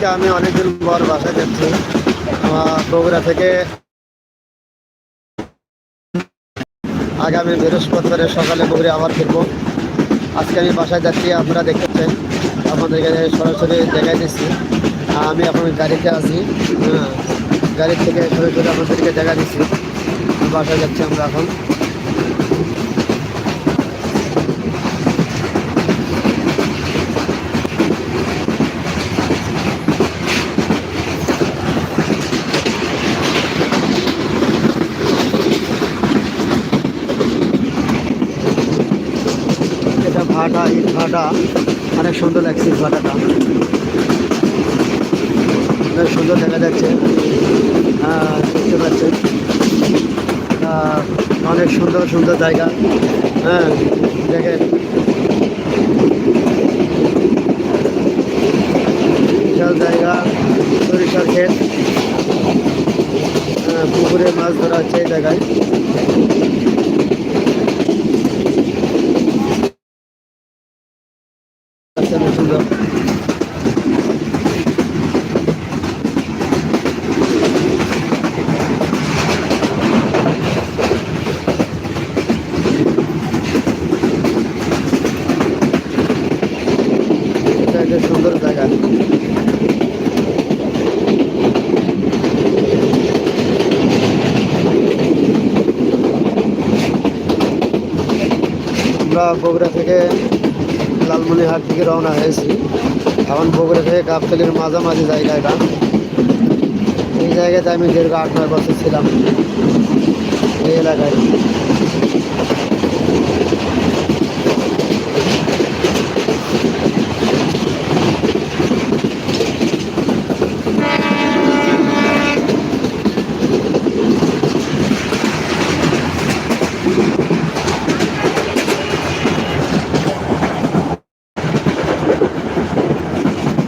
আজকে আমি অনেকদিন পর বাসায় যাচ্ছি। আমার বগুড়া থেকে আগামী বৃহস্পতিবারে সকালে বগুড়ে আবার ফিরবো। আজকে আমি বাসায় যাচ্ছি, আপনারা দেখতেছেন। আপনাদেরকে সরাসরি দেখাই দিচ্ছি। আমি এখন গাড়িতে আছি। হ্যাঁ গাড়ি থেকে সরাসরি আপনাদেরকে দেখা দিচ্ছি। বাসায় যাচ্ছি আমরা এখন। ভাটা, ইট ভাটা, অনেক সুন্দর লাগছে ইট ভাটাটা। অনেক সুন্দর দেখা যাচ্ছে। দেখতে পাচ্ছেন। অনেক সুন্দর সুন্দর জায়গা। হ্যাঁ দেখেন। বিশাল জায়গা, সরিষার ক্ষেত। পুকুরে মাছ ধরা হচ্ছে এই জায়গায়। আচ্ছা এটা একটা সুন্দর জায়গা। আমরা বগুড়া থেকে লালমনিহাট থেকে রওনা হয়েছি। এখন বগুড়া থেকে গাবতলির মাঝামাঝি জায়গা এটা। এই জায়গাতে আমি দীর্ঘ আট নয় বছর ছিলাম। এই এলাকায়।